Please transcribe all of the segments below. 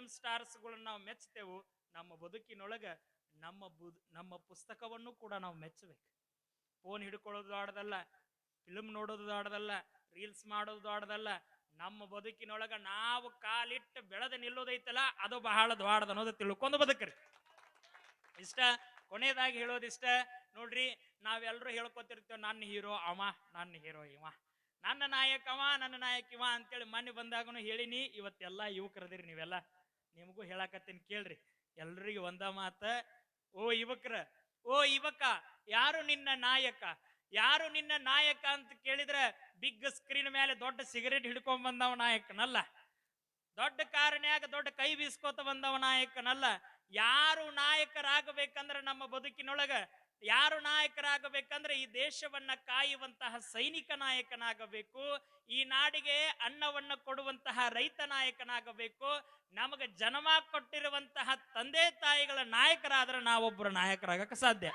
Film ಸ್ಟಾರ್ಸ್ಗಳನ್ನ ನಾವು ಮೆಚ್ಚುತ್ತೇವೆ, ನಮ್ಮ ಬದುಕಿನೊಳಗ ನಮ್ಮ ಬುದ್, ನಮ್ಮ ಪುಸ್ತಕವನ್ನು ಕೂಡ ನಾವು ಮೆಚ್ಚಬೇಕು. ಫೋನ್ ಹಿಡ್ಕೊಳ್ಳೋದು ಆಡದಲ್ಲ ಫಿಲ್ಮ್ ನೋಡೋದು ಆಡದಲ್ಲ ರೀಲ್ಸ್ ಮಾಡೋದು ಆಡದಲ್ಲ, ನಮ್ಮ ಬದುಕಿನೊಳಗ ನಾವು ಕಾಲಿಟ್ಟು ಬೆಳೆದ ನಿಲ್ಲೋದೈತಲ್ಲ, ಅದು ಬಹಳ ದ್ವಾಡದ ಅನ್ನೋದು ತಿಳ್ಕೊಂಡು ಬದುಕ್ರಿ. ಇಷ್ಟ? ಕೊನೆಯದಾಗಿ ಹೇಳೋದಿಷ್ಟ ನೋಡ್ರಿ ನಾವೆಲ್ಲರೂ ಹೇಳ್ಕೊತಿರ್ತೇವೆ, ನನ್ನ ಹೀರೋ ಅವ, ನನ್ನ ಹೀರೋ ಇವ, ನನ್ನ ನಾಯಕ ಅವ, ನನ್ನ ನಾಯಕ ಅಂತೇಳಿ ಮೊನ್ನೆ ಬಂದಾಗನು ಹೇಳಿನಿ. ಇವತ್ತೆಲ್ಲ ಯುವಕರದಿರಿ ನೀವೆಲ್ಲ. ನಿಮಗೂ ಹೇಳಾಕತ್ತೀನಿ ಕೇಳ್ರಿ. ಎಲ್ರಿಗೂ ಒಂದ ಮಾತ, ಓ ಯುವಕ್ರ, ಓ ಯುವಕ, ಯಾರು ನಿನ್ನ ನಾಯಕ? ಯಾರು ನಿನ್ನ ನಾಯಕ ಅಂತ ಕೇಳಿದ್ರೆ ಬಿಗ್ ಸ್ಕ್ರೀನ್ ಮೇಲೆ ದೊಡ್ಡ ಸಿಗರೇಟ್ ಹಿಡ್ಕೊಂಡ್ ಬಂದವ ನಾಯಕನಲ್ಲ. ದೊಡ್ಡ ಕಾರಣ್ಯಾಗ ದೊಡ್ಡ ಕೈ ಬೀಸ್ಕೋತ ಬಂದವ ನಾಯಕನಲ್ಲ. ಯಾರು ನಾಯಕರಾಗಬೇಕಂದ್ರೆ ನಮ್ಮ ಬದುಕಿನೊಳಗ ಯಾರು ನಾಯಕರಾಗಬೇಕಂದ್ರೆ ಈ ದೇಶವನ್ನ ಕಾಯುವಂತಹ ಸೈನಿಕ ನಾಯಕನಾಗಬೇಕು, ಈ ನಾಡಿಗೆ ಅನ್ನವನ್ನು ಕೊಡುವಂತಹ ರೈತ ನಾಯಕನಾಗಬೇಕು, ನಮಗೆ ಜನ್ಮ ಕೊಟ್ಟಿರುವಂತಹ ತಂದೆ ತಾಯಿಗಳ ನಾಯಕರಾದ್ರೆ ನಾವೊಬ್ಬರು ನಾಯಕರಾಗಕ್ಕೆ ಸಾಧ್ಯ.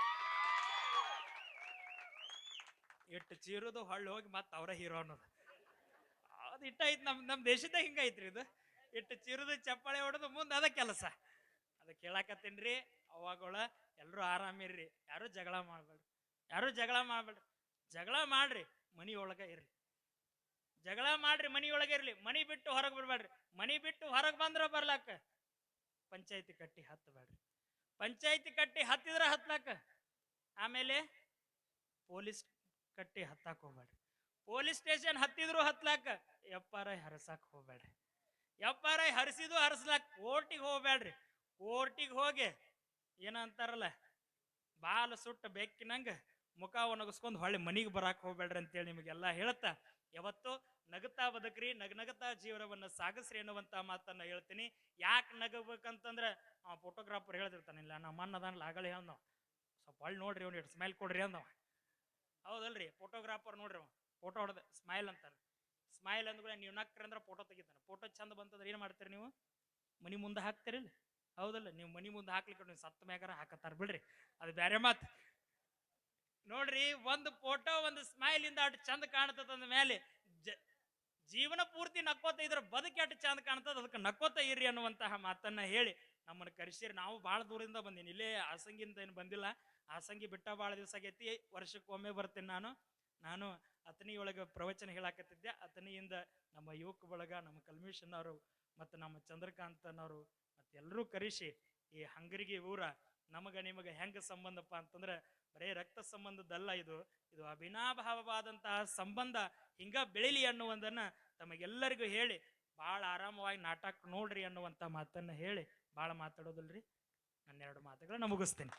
ಇಟ್ಟು ಚೀರುದು ಹೊಳ್ಳಿ ಹೋಗಿ ಮತ್ತೆ ಅವರ ಹೀರೋ ಅನ್ನೋದು. ಅದು ಇಟ್ಟ ಐತ್ ನಮ್ ನಮ್ ದೇಶದ ಹಿಂಗೈತ್ರಿ ಇದು. ಇಟ್ಟು ಚಿರುದು, ಚಪ್ಪಾಳೆ ಹೊಡೆದು ಮುಂದೆ ಅದ ಕೆಲಸ. ಅದ ರೀ, ಅವಾಗಳ ಎಲ್ಲರೂ ಆರಾಮಿರ್ರಿ ಯಾರು ಜಗಳ ಮಾಡಬೇಡ್ರಿ. ಯಾರು ಜಗಳ ಮಾಡಬೇಡ್ರಿ. ಜಗಳ ಮಾಡ್ರಿ, ಮನಿ ಒಳಗ ಇರ್ರಿ. ಜಗಳ ಮಾಡ್ರಿ, ಮನಿ ಒಳಗೆ ಇರ್ಲಿ. ಮನಿ ಬಿಟ್ಟು ಹೊರಗೆ ಬರ್ಬೇಡ್ರಿ ಮನಿ ಬಿಟ್ಟು ಹೊರಗೆ ಬಂದ್ರೆ ಬರ್ಲಾಕ ಪಂಚಾಯತಿ ಕಟ್ಟಿ ಹತ್ತಬೇಡ್ರಿ ಪಂಚಾಯತಿ ಕಟ್ಟಿ ಹತ್ತಿದ್ರೆ ಹತ್ಲಾಕ ಆಮೇಲೆ ಪೊಲೀಸ್ ಕಟ್ಟಿ ಹತ್ತಾಕ್ ಹೋಗ್ಬೇಡ್ರಿ. ಪೊಲೀಸ್ ಸ್ಟೇಷನ್ ಹತ್ತಿದ್ರು ಹತ್ಲಾಕ ಎಪ್ಪಾರ ಐ ಹರಸಾಕ್ ಹೋಗ್ಬೇಡ್ರಿ. ಎಪ್ಪಾರ ಆರ್ ಐ ಹರಿಸಿದು ಹರಿಸ್ಲಾಕ್ ಕೋರ್ಟಿಗೆ ಹೋಗ್ಬೇಡ್ರಿ. ಕೋರ್ಟಿಗೆ ಹೋಗಿ ಏನಂತಾರಲ್ಲ ಬಾಲ ಸುಟ್ಟ ಬೆಕ್ಕಿನಂಗ ಮುಖ ಒಣಗಿಸ್ಕೊಂಡು ಹೊಳ್ಳಿ ಮನಿಗೆ ಬರಾಕ್ ಹೋಗ್ಬೇಡ್ರಿ ಅಂತೇಳಿ ನಿಮಗೆಲ್ಲ ಹೇಳ್ತಾ, ಯಾವತ್ತು ನಗುತ್ತಾ ಬದುಕ್ರಿ, ನಗ ನಗತಾ ಜೀವನವನ್ನ ಸಾಗಿಸ್ರಿ ಅನ್ನುವಂತ ಮಾತನ್ನ ಹೇಳ್ತೀನಿ. ಯಾಕೆ ನಗಬೇಕಂತಂದ್ರೆ, ಆ ಫೋಟೋಗ್ರಾಫರ್ ಹೇಳ್ತಿರ್ತಾನಿಲ್ಲ ನಮ್ಮ ಅಣ್ಣ ಅದಾನಲ್ಲ, ಆಗಲೇ ಅಂದವ ಸ್ವಲ್ಪ ಹೊಳ್ಳಿ ನೋಡ್ರಿ ಅವ್ನು ಇಟ್ಟು ಸ್ಮೈಲ್ ಕೊಡ್ರಿ ಅಂದವ ಹೌದಲ್ರಿ ಫೋಟೋಗ್ರಾಫರ್ ನೋಡ್ರಿ ಅವ ಫೋಟೋ ಹೊಡೆದ ಸ್ಮೈಲ್ ಅಂತಾನೆ ಸ್ಮೈಲ್ ಅಂದ್ರೆ ನೀವು ನಕ್ರಿ ಅಂದ್ರೆ ಫೋಟೋ ತೆಗಿತಾನೆ. ಫೋಟೋ ಚಂದ ಬಂತಂದ್ರೆ ಏನು ಮಾಡ್ತೀರಿ ನೀವು? ಮನಿ ಮುಂದೆ ಹಾಕ್ತಿರಿಲ್ಲ ಹೌದಲ್ಲ, ನೀವು ಮನಿ ಮುಂದೆ ಹಾಕ್ಲಿಕ್ಕೆ ನೀವು ಸತ್ತ ಮ್ಯಾಗಾರ ಹಾಕತ್ತಾರ ಬಿಡ್ರಿ. ಅದು ಬೇರೆ ಮಾತು. ನೋಡ್ರಿ, ಒಂದು ಫೋಟೋ ಒಂದು ಸ್ಮೈಲ್ ಇಂದ ಅಷ್ಟು ಚಂದ ಕಾಣ್ತದ ಅಂದ ಮೇಲೆ ಜೀವನ ಪೂರ್ತಿ ನಕ್ಕೋತ ಇದ್ರ ಬದುಕಿ ಅಷ್ಟು ಚಂದ ಕಾಣ್ತದ, ಅದಕ್ಕೆ ನಕ್ಕೋತ ಇರ್ರಿ ಅನ್ನುವಂತಹ ಮಾತನ್ನ ಹೇಳಿ ನಮ್ಮನ್ನ ಕರೆಸಿರಿ. ನಾವು ಭಾಳ ದೂರದಿಂದ ಬಂದೀನಿ. ಇಲ್ಲೇ ಆಸಂಗಿಂದ ಏನು ಬಂದಿಲ್ಲ. ಆಸಂಗಿ ಬಿಟ್ಟ ಭಾಳ ದಿವಸ ಆಗೈತಿ. ವರ್ಷಕ್ಕೊಮ್ಮೆ ಬರ್ತೀನಿ ನಾನು. ನಾನು ಅತನಿಯೊಳಗೆ ಪ್ರವಚನ ಹೇಳಾಕತ್ತಿದ್ದೆ. ಅತನಿಯಿಂದ ನಮ್ಮ ಯುವಕ ಬಳಗ ನಮ್ಮ ಕಲ್ಮೇಶನ್ ಅವರು ಮತ್ತು ನಮ್ಮ ಚಂದ್ರಕಾಂತನವರು ಎಲ್ಲರೂ ಕರೆಸಿ ಈ ಹಂಗರಿಗೆ ಊರ ನಮಗ ನಿಮಗೆ ಹೆಂಗ ಸಂಬಂಧಪ್ಪ ಅಂತಂದ್ರೆ ಬರೇ ರಕ್ತ ಸಂಬಂಧದಲ್ಲ ಇದು. ಇದು ಅಭಿನಾಭಾವವಾದಂತಹ ಸಂಬಂಧ ಹಿಂಗ ಬೆಳಿಲಿ ಅನ್ನುವಂದನ್ನ ತಮಗೆಲ್ಲರಿಗೂ ಹೇಳಿ ಭಾಳ ಆರಾಮವಾಗಿ ನಾಟಕ ನೋಡ್ರಿ ಅನ್ನುವಂಥ ಮಾತನ್ನ ಹೇಳಿ ಭಾಳ ಮಾತಾಡೋದಲ್ರಿ. ನನ್ನೆರಡು ಮಾತುಗಳನ್ನ ಮುಗಿಸ್ತೀನಿ.